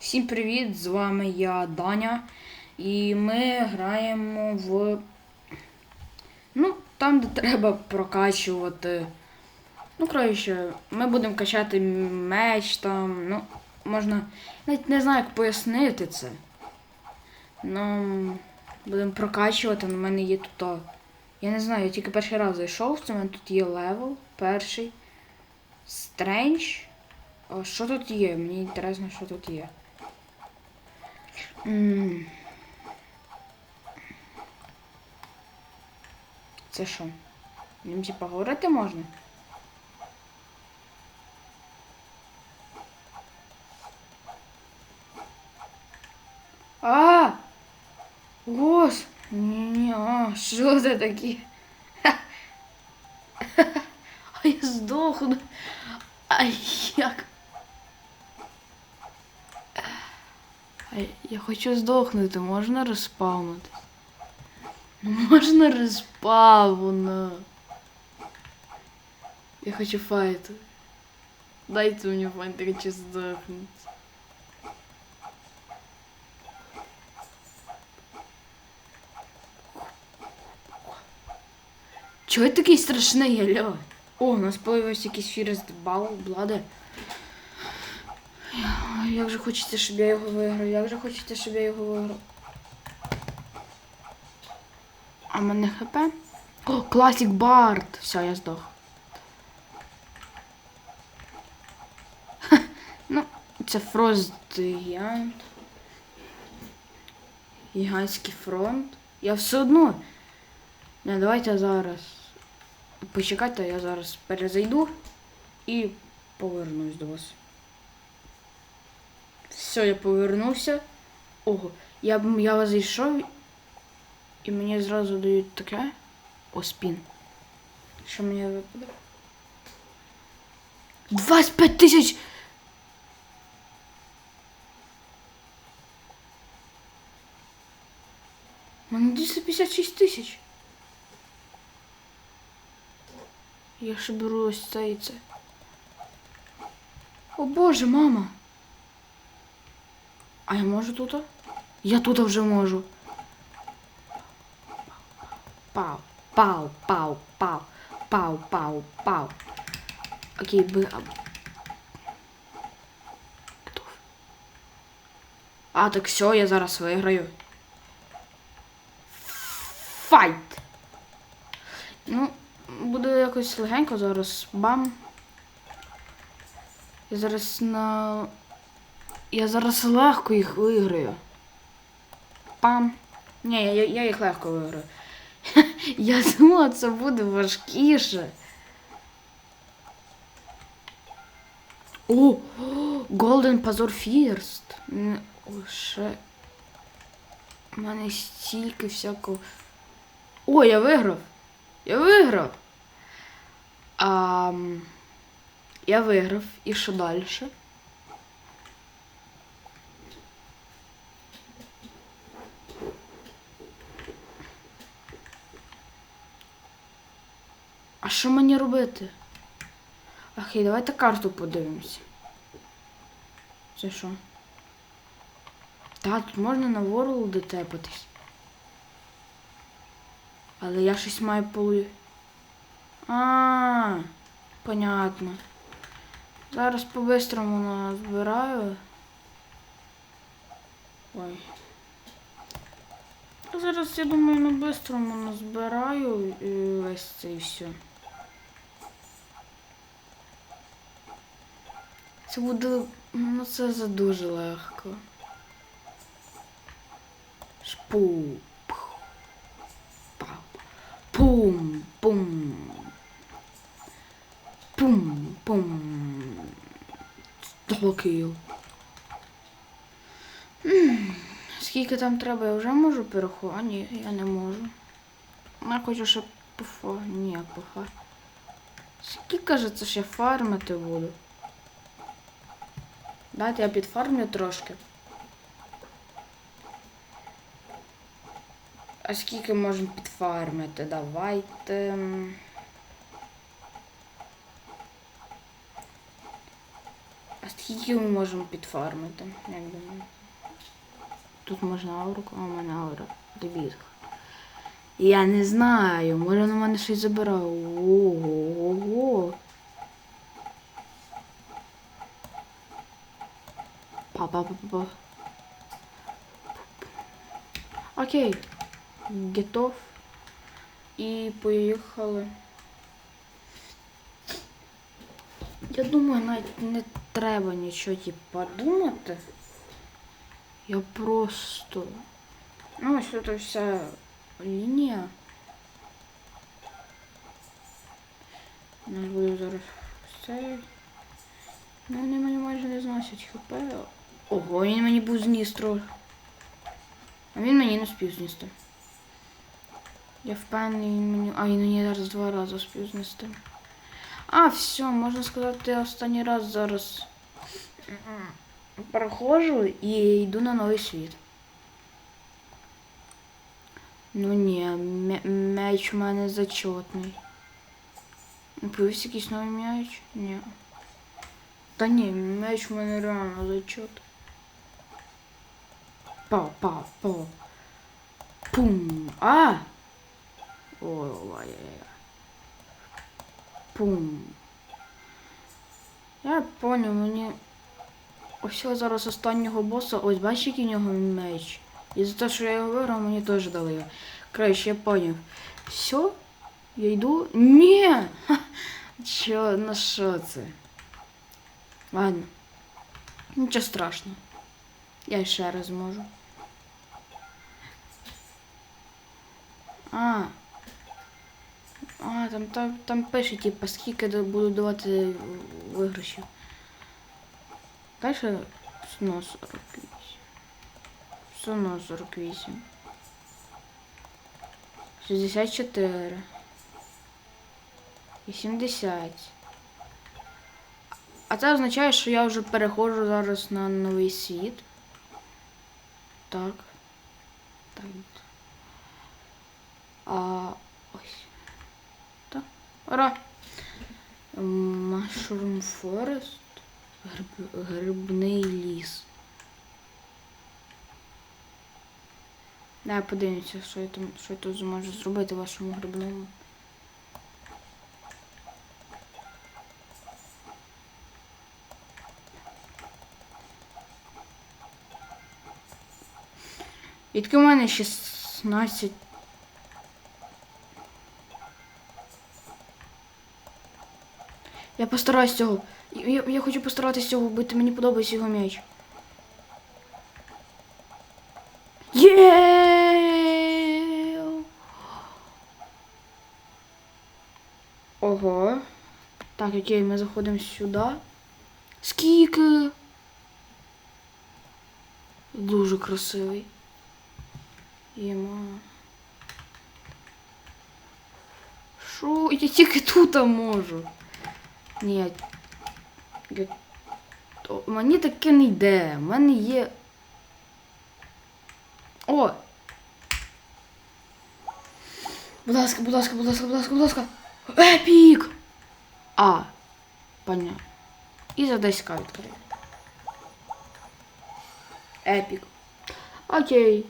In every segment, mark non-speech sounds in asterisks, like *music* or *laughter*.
Всім привіт! З вами я Даня. І ми граємо в. Ну, там, де треба прокачувати. Ну, коротше, ми будемо качати меч там. Ну, можна. Навіть не знаю, як пояснити це. Ну, будемо прокачувати, у мене є тут. Я не знаю, я тільки перший раз зайшов, це у мене тут є левел, перший. Стрендж. Що тут є? Мені інтересно, що тут є. Це що? Ним типа говорити можна? А! Гос! Ні, а, що це таке? А я здохну. А як? Я хочу здохнути, можна розпавнути? Можна розпавну. Я хочу файту. Дайте мені файт, я хочу здохнути. Чого я такий страшний, алло? О, у нас появився якийсь фірест бал, бладе. Як же хочеться, щоб я його виграв, як же хочеться, щоб я його виграв. А в мене хп? О, класік Барт! Все, я здох. Ха, ну, це Фрост Гігант. Гігантський фронт. Я все одно. Не, давайте зараз. Почекайте, я зараз перезайду і повернусь до вас. Все, я повернувся. Ого, я, я зайшов і мені зразу дають таке. О, спін. Що мені випаде? 25 тисяч! Мене 256 тисяч. Я ще беру ось це і це. О боже, мама! А я можу тут? Я тут вже можу. Пау, пау, пау, пау, пау, пау, пау. Окей, би. Готов. А, так все, я зараз виграю. Файт! Ну, буде якось легенько зараз. Бам. Я зараз на. Я зараз легко їх виграю. Пам. Ні, я, я їх легко виграю. *laughs* Я думала, це буде важкіше. О! Golden Позор Фірст. О, ще. У мене стільки всякого. О, я виграв! Я виграв! А, я виграв. І що далі? Що мені робити? Окей, давайте карту подивимося. Це що? Та, тут можна на ворогу дотепатись. Але я щось маю полу. А, -а, а, понятно. Зараз по-бистрому назбираю. Ой. Зараз, я думаю, на бистрому назбираю весь це і все. Це буде. Ну це за дуже легко. Шпу. Пум. Пум. Пум. Пум. Стокіл. Скільки там треба, я вже можу переходити? А ні, я не можу. Я хочу ще пофа. Ні, пофа. Скільки кажеться, ще фармити буду. Дайте я підфармлю трошки. А скільки можемо підфармити? Давайте. А скільки ми можемо підфармити? Як думаю? Тут можна ауру, а у мене аура. Дебіг. Я не знаю, може на мене щось забирав. Ого. Па-па-па-па. Окей. Готов. І поїхали. Я думаю, навіть не треба нічого типа думати. Я просто. Ну, ось тут вся лінія. У нас буде зараз цей. Ну, вони мені майже не зносять хп. Ого, він мені був зніс трохи. А він мені не спів зністи. Я впевнений, він мені. А, він мені зараз два рази спів знести. А, все, можна сказати, я останній раз зараз проходжу і йду на новий світ. Ну ні, м'яч у мене зачетний. Появився якийсь новий м'яч? Ні. Та ні, м'яч у мене реально зачет. Па, па, па. Пум. А! Ой, ой, ой. Пум. Я поняв, мені. Ось зараз останнього боса, ось бачиш, який у нього меч. І за те, що я його виграв, мені теж дали його. Краще, я поняв. Все? Я йду? Ні! Ха! Чо, ну що це? Ладно. Нічого страшного. Я ще раз можу. А. А, там, там, там пише, типу, скільки буду давати виграшів. Дальше сно 48. Сно 48. 64. 80. А це означає, що я вже переходжу зараз на новий світ. Так. Так. А ось. Так. Ура! Mushroom Forest. Гриб, грибний ліс. Да, подивимося, що я там, що я тут зможу зробити вашому грибному. Відки у мене 16. Я постараюсь цього. Я, я хочу постаратися цього вбити, мені подобається його м'яч. Є! Ого. Так, окей, ми заходимо сюди. Скільки? Дуже красивий. Єма. Шо? Я тільки тут можу. Ні. Мені таке не йде. У мене є. О! Будь ласка, будь ласка, будь ласка, будь ласка, будь ласка. Епік! А, понятно. І за 10к відкрию. Епік. Окей.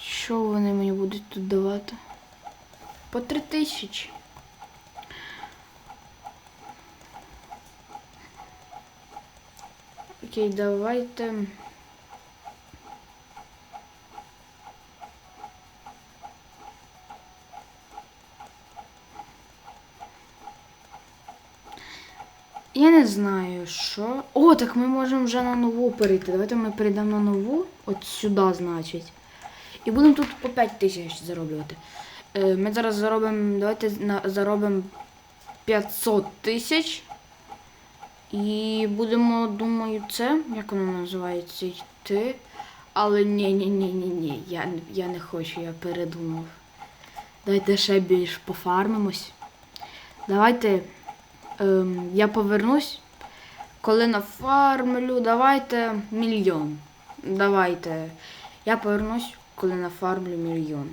Що вони мені будуть тут давати? По три тисячі. Окей, давайте. Я не знаю, що. О, так ми можемо вже на нову перейти. Давайте ми перейдемо на нову, от сюди, значить. І будемо тут по 5 тисяч зароблювати. Е, Ми зараз заробимо, давайте заробимо 500 тисяч. І будемо, думаю, це, як воно називається, йти. Але ні, ні, ні, ні, ні. Я, я не хочу, я передумав. Давайте ще більш пофармимось. Давайте ем, я повернусь. Коли нафармлю, давайте мільйон. Давайте. Я повернусь, коли нафармлю мільйон.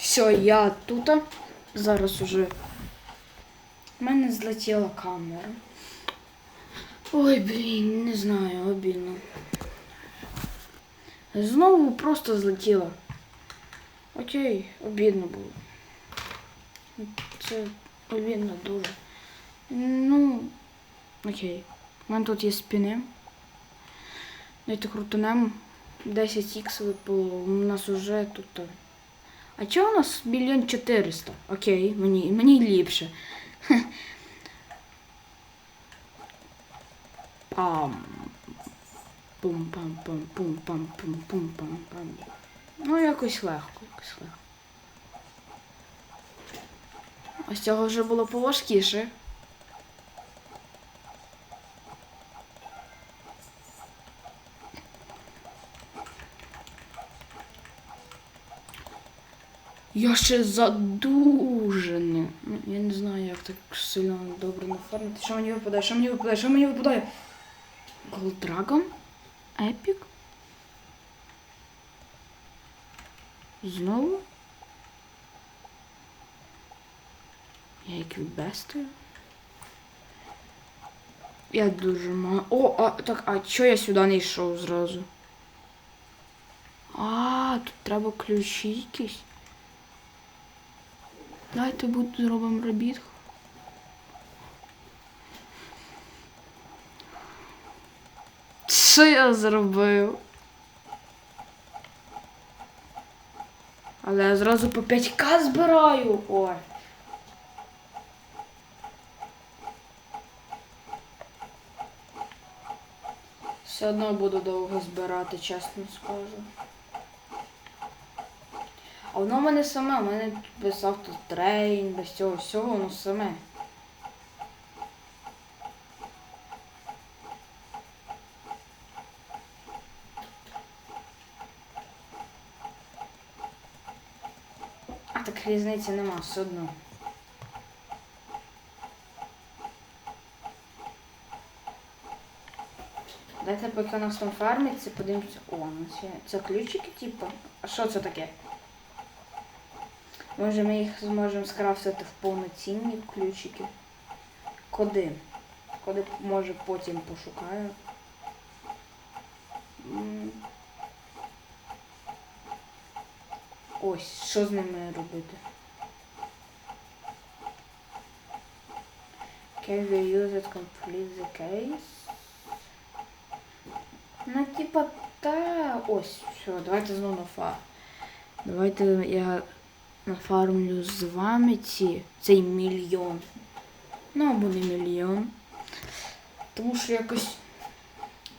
Все, я тут. Зараз уже У мене злетіла камера. Ой, блін, не знаю, обідно. Знову просто злетіла. Окей, обідно було. Це обідно дуже. Ну, окей. У мене тут є спіни. Давайте крутанемо. 10х випало. У нас уже тут. А чого у нас мільйон 400? Окей, мені, мені ліпше. Пам. Пум-пам-пам-пум-пам-пум-пум-пам-пам. Ну, якось легко, якось легко. Ось цього вже було поважкіше. Я ще задужений. Ну, я не знаю, як так сильно добре нафармити. Що мені випадає? Що мені випадає? Що мені випадає? Dragon? Епік? Знову? Я як відбестую? Я дуже мало. О, а так, а чого я сюди не йшов зразу? А, тут треба ключі якісь. Давайте зробимо робіт. Що я зробив? Але я зразу по 5к збираю. Ой. Все одно буду довго збирати, чесно скажу. А воно в мене саме, в мене без автотрейн, без цього всього, воно саме. А так різниці нема, все одно. Дайте поки у нас там фармиться, подивимося. О, у нас є. Це ключики, типу. А що це таке? Може ми їх зможемо скрафтити в повноцінні ключики. Коди. Коди може потім пошукаю. Ось, що з ними робити? Can we use it complete the case? Ну, типа, та ось, все, давайте знову на фар. Давайте я нафармлю з вами ці, цей мільйон. Ну, або не мільйон. Тому що якось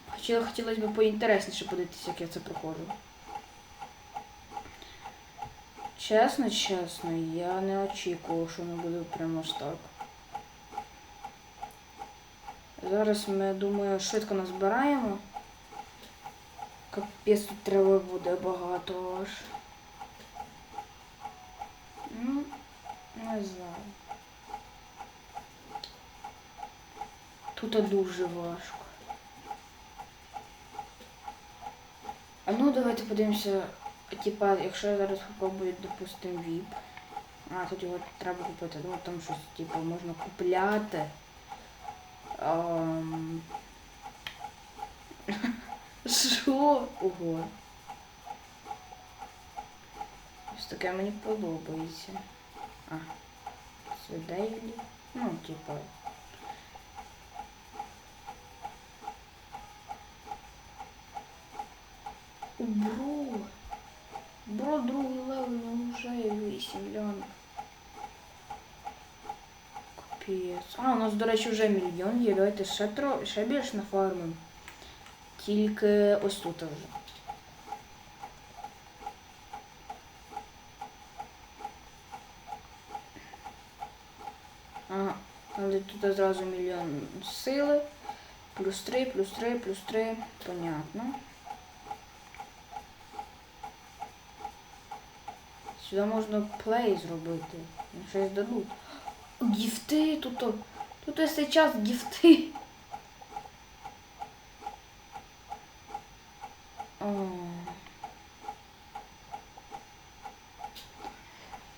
хотіло, хотілося б поінтересніше подивитися, як я це проходжу. Чесно, чесно, я не очікував, що воно буде прямо аж так. Зараз ми, думаю, швидко назбираємо. Капець тут треба буде багато аж. Ну, не знаю. Тут дуже важко. А ну давайте подивимося, типа, якщо я зараз попробую, допустимо, VIP. А, тут його треба купити. Ну там щось, типу, можна купляти. Ам... *laughs* Що? Ого. таке мені подобається. А, це Дейлі. Ну, типа. О, Бро. Бро, другий левел, у нього вже є 8 мільйонів. Капець. А, у нас, до речі, вже мільйон є. Давайте ще, тро... ще більше нафармимо. Тільки ось тут вже. Тут одразу мільйон сили. Плюс 3, плюс 3, плюс 3. Понятно. Сюди можна плей зробити. Щось дадуть. Гіфти тут. Тут цей час гіфти.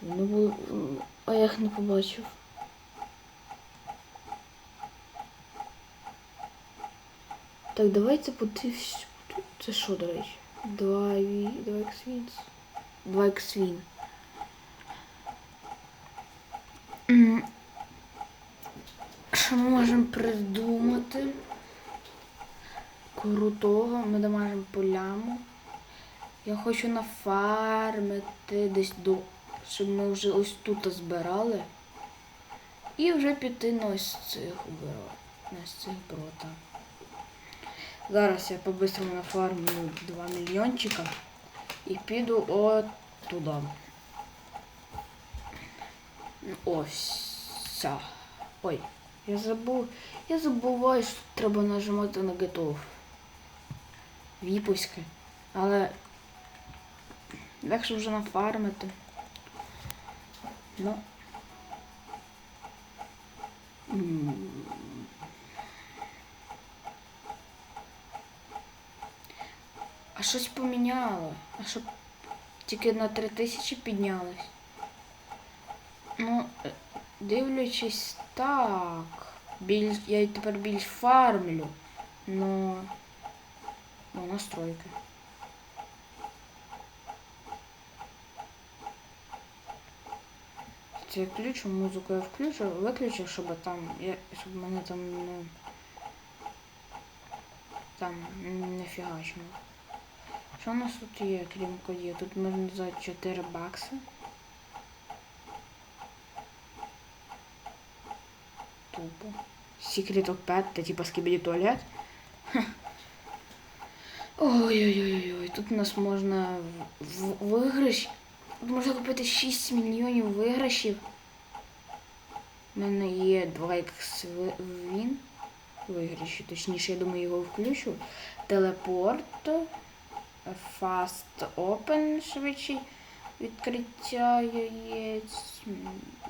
Ну. А я їх не побачив. Так, давайте подивимось. Це що, до речі? 2 ві... 2 іксвін. 2 іксвін. М. Що ми можемо придумати? Крутого, ми дамажимо поляму. Я хочу нафармити десь до, щоб ми вже ось тут збирали. І вже піти на ось цих бро. На ось цих брота. Зараз я по-бистрому нафармлю 2 мільйончика і піду от туди. Ось. Ой, я забув. Я забуваю, що треба нажимати на готов. Віпуськи. Але легше вже нафармити. Ну. М. А щось поміняло. А щоб тільки на 3000 піднялось. Ну, е, дивлячись так. Більш, я тепер більш фармлю. Но. Ну, настройки. Це я включу, музику я включу, виключу, щоб там. Я, щоб мене там не. Там не фігачило. Що у нас тут є, крім кодів? Тут можна за 4 бакси. Тупо. Secret of Pet, це типа скибіді туалет. Ой-ой-ой-ой, тут у нас можна виграш. Тут можна купити 6 мільйонів виграшів. У мене є 2 ікс він. Виграші, точніше, я думаю, його включу. Телепорт. Fast Open швидший відкриття яєць.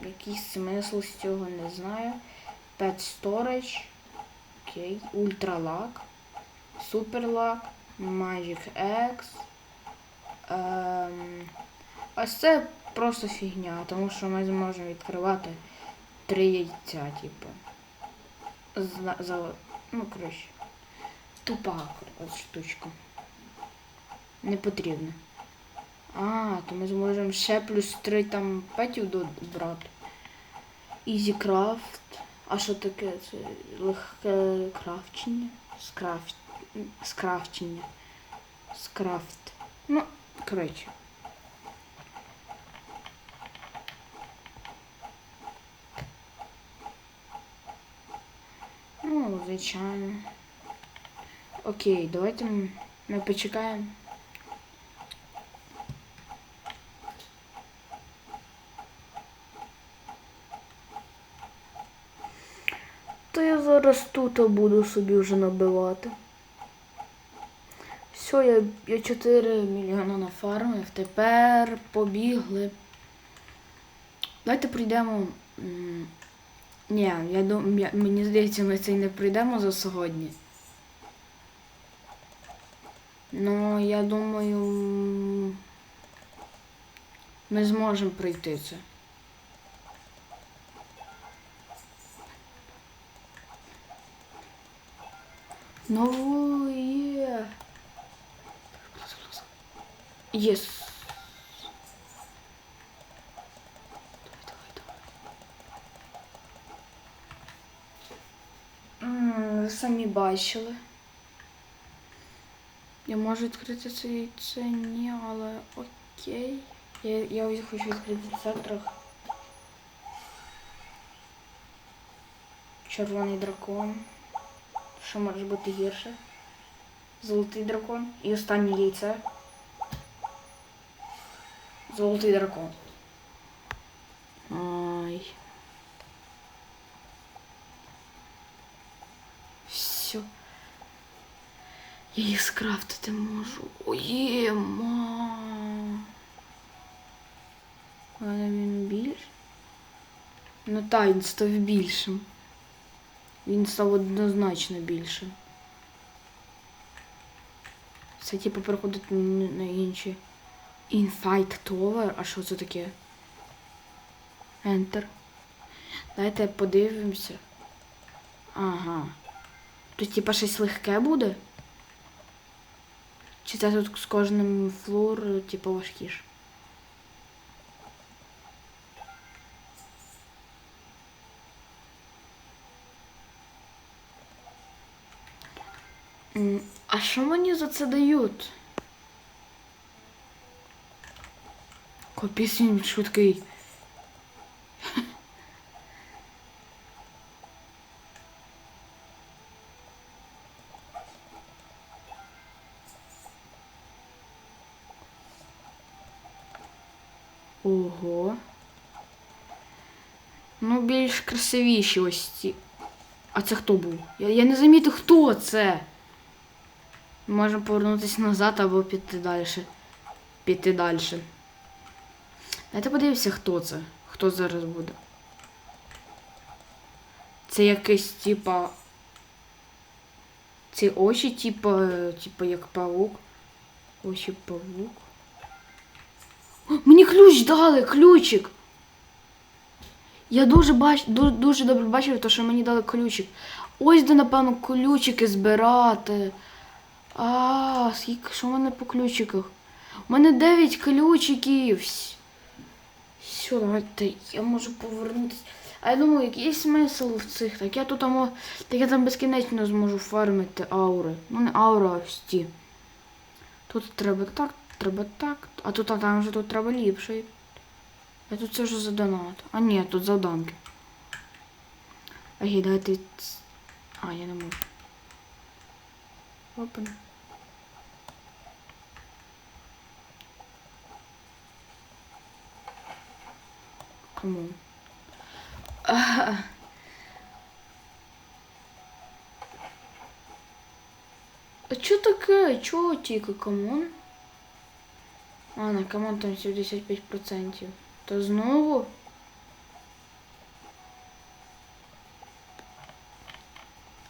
Який смисл з цього не знаю. Pet Storage. Окей. Ultra Lock. Super Lock. Magic X. Ем, ось це просто фігня, тому що ми зможемо відкривати три яйця, типу. За, за, ну, коротше. Тупа штучка. Не потрібно. А, то ми зможемо ще плюс 3 там петів добрати. Craft. А що таке? Це легке крафчення? Скрафт. Скрафчення. Скрафт. Ну, коротше. Ну, звичайно. Окей, давайте ми почекаємо. Зараз тут буду собі вже набивати. Все, я, я 4 мільйони нафармив, тепер побігли. Давайте прийдемо. Ні, я дум, я, мені здається, ми це не прийдемо за сьогодні. Ну, я думаю, ми зможемо пройти це. Ну, є. Єс. М, Ви самі бачили. Я можу відкрити це яйце, ні, але окей. Я, я хочу відкрити це трохи. Червоний дракон. Що може бути гірше? Золотий дракон. І останнє яйце. Золотий дракон. Ай. Все. Я їх скрафтити можу. Оєма. Але він більш. Ну та, він став більшим. Він став однозначно більшим. Це типу переходить на, інші. Infight Tower. А що це таке? Enter. Дайте подивимося. Ага. Тут типа щось легке буде? Чи це тут з кожним флур, типу, важкіше? А що мені за це дають? Капець він швидкий. Ого. Ну, більш красивіші ось ці. А це хто був? Я, я не замітив, хто це. Можемо повернутися назад або піти далі. Піти далі. Давайте подивимося, хто це. Хто зараз буде. Це якийсь типа. Ці очі, типа, типа як паук. Очі павук. О, Мені ключ дали, ключик. Я дуже бач, дуже, дуже добре бачив, то, що мені дали ключик. Ось де, напевно, ключики збирати. А, скільки що в мене по ключиках? У мене 9 ключиків. Все, давайте, я можу повернутися. А я думаю, який смисл в цих? Так я тут там, так я там безкінечно зможу фармити аури. Ну не аура, а ті. Тут треба так, треба так. А тут а там вже тут треба ліпший. А тут це вже за донат. А ні, тут завданки. А є, дайте. А, я не можу. Опен. Кому? А, а чо таке? Чого тільки камон? А, на камон там 75%. То знову?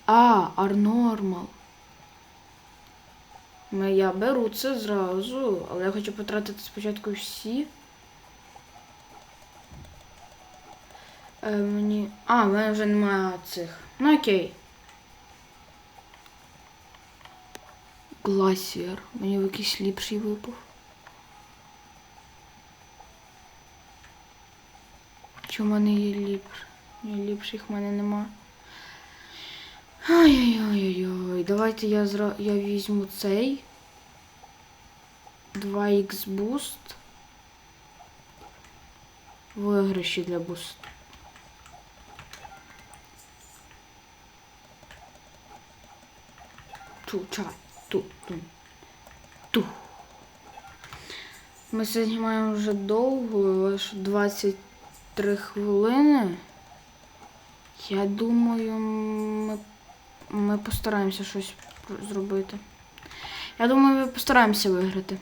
А, Арнормал. Я беру це зразу, але я хочу потратити спочатку всі. Е, мені. А, в мене вже немає цих. Ну окей. Гласіер. Мені якийсь ліпший випав. Чи в мене є ліпш? Ні, ліпших в мене нема. Ой-ой-ой-ой. Давайте я зра... я візьму цей. 2х буст. Виграші для буст. Ту, ча, ту, ту, ту. Ми це знімаємо вже довго, аж 23 хвилини. Я думаю, ми, ми постараємося щось зробити. Я думаю, ми постараємося виграти.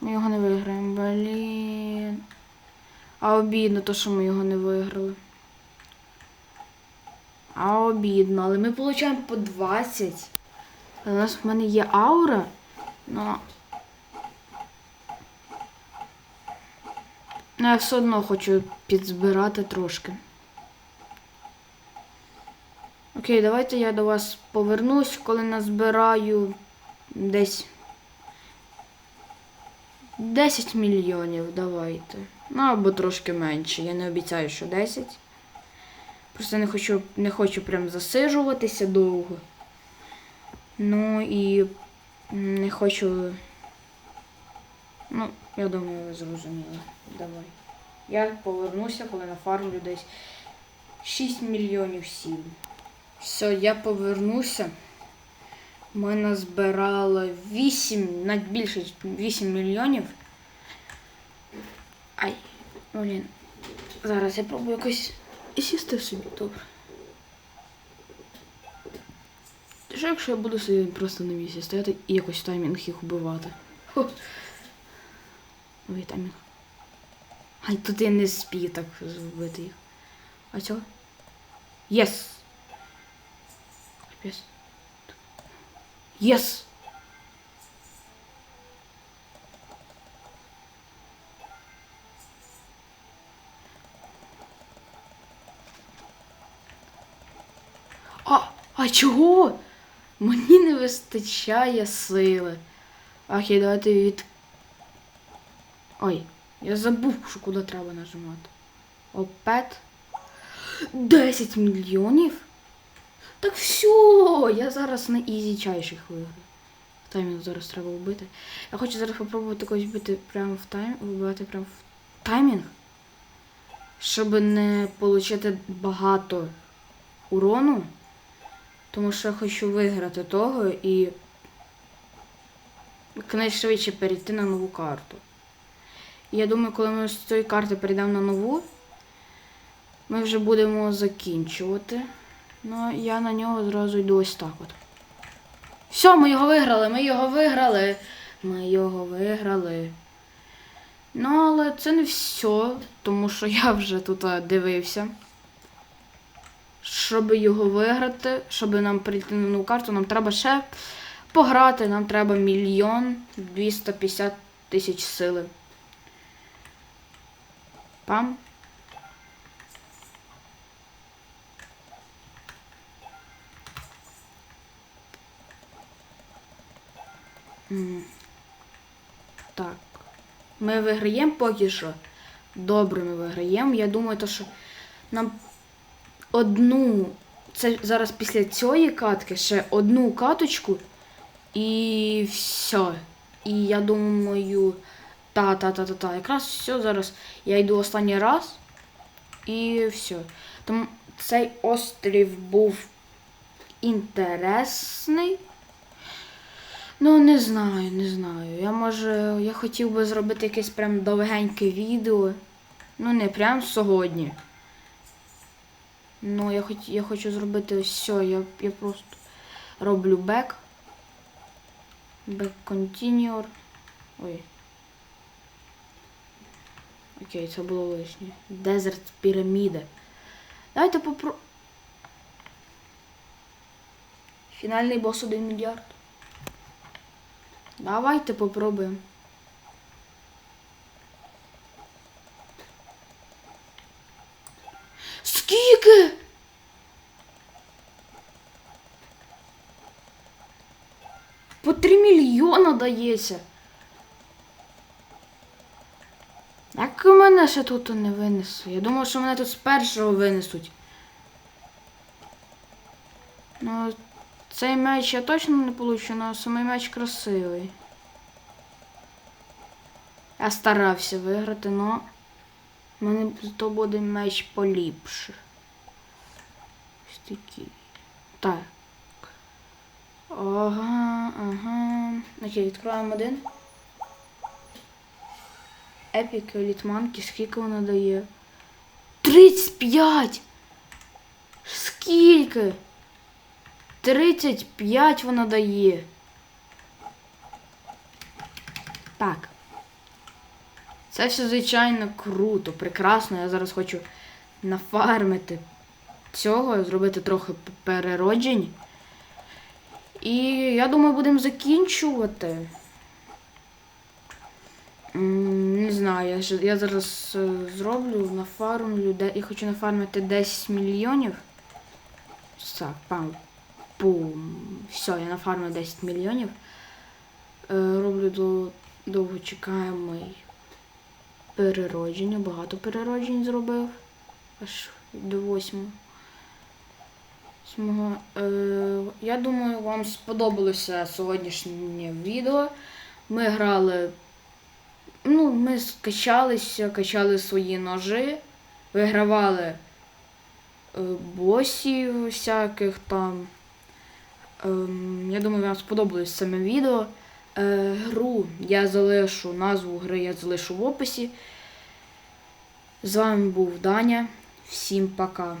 Ми його не виграємо. Блін. А обідно, то, що ми його не виграли. А обідно, але ми отримуємо по 20. У нас в мене є аура. Ну. Ну, я все одно хочу підзбирати трошки. Окей, давайте я до вас повернусь, коли назбираю десь 10 мільйонів, давайте. Ну, або трошки менше. Я не обіцяю, що 10. Просто не хочу, не хочу прям засижуватися довго. Ну і не хочу. Ну, я думаю, ви зрозуміли. Давай. Я повернуся, коли нафармлю десь 6 мільйонів 7. Все, я повернуся. Ми назбирали 8, навіть більше 8 мільйонів. Ай, блін. Зараз я пробую якось сісти собі, добре. Що якщо я буду собі просто на місці стояти і якось таймінг їх вбивати? Хо. Новий таймінг. Ай, тут я не спію так зробити їх. А цього? Єс! Капець. Єс! А, А чого? Мені не вистачає сили. Окей, давайте від. Ой, я забув, що куди треба нажимати. Опет. 10 мільйонів? Так все, я зараз на ізі чайших виграю. Таймінг зараз треба вбити. Я хочу зараз попробувати когось вбити прямо в тайм. Вбивати прямо в таймінг. Щоб не отримати багато урону. Тому що я хочу виграти того і якнайшвидше перейти на нову карту. Я думаю, коли ми з цієї карти перейдемо на нову, ми вже будемо закінчувати. Ну, я на нього зразу йду ось так от. Все, ми його виграли, ми його виграли. Ми його виграли. Ну, але це не все, тому що я вже тут дивився. Щоб його виграти, щоб нам прийти на нову карту, нам треба ще пограти. Нам треба мільйон 250 тисяч сили. Пам. Так. Ми виграємо поки що. Добре, ми виграємо. Я думаю, то, що нам одну. Це зараз після цієї катки ще одну каточку і все. І я думаю. Та, та, та, та, та. Якраз все зараз. Я йду останній раз. І все. Тому цей острів був інтересний. Ну, не знаю, не знаю. Я може. Я хотів би зробити якесь прям довгеньке відео. Ну, не прям сьогодні. Ну, я хоч, я хочу зробити все. Я, я просто роблю back. Back continuer. Ой. Окей, це було лишнє. Desert піраміда. Давайте попро... Фінальний бос 1 мільярд. Давайте попробуємо. Скільки? По 3 мільйона дається. Як мене ще тут не винесу? Я думав, що мене тут з першого винесуть. Ну, цей меч я точно не получу, але самий меч красивий. Я старався виграти, но в мене то буде меч поліпше. Ось такий. Так. Ага, ага. Окей, відкриваємо один. Епік літманки, скільки вона дає? 35! Скільки? 35 вона дає. Так. Це все, звичайно, круто, прекрасно. Я зараз хочу нафармити цього, зробити трохи перероджень. І я думаю, будемо закінчувати. Не знаю, я, я зараз е, зроблю нафармлю. Я хочу нафармити 10 мільйонів. Так, пам. Бум. Все, я нафармив 10 мільйонів. Е, роблю до довгочекаємий переродження. Багато перероджень зробив. Аж до восьмого. Восьмого. Е, я думаю, вам сподобалося сьогоднішнє відео. Ми грали. Ну, ми скачалися, качали свої ножи, вигравали е, босів всяких там. Ем, я думаю, вам сподобалось саме відео. Е, гру я залишу, назву гри я залишу в описі. З вами був Даня. Всім пока.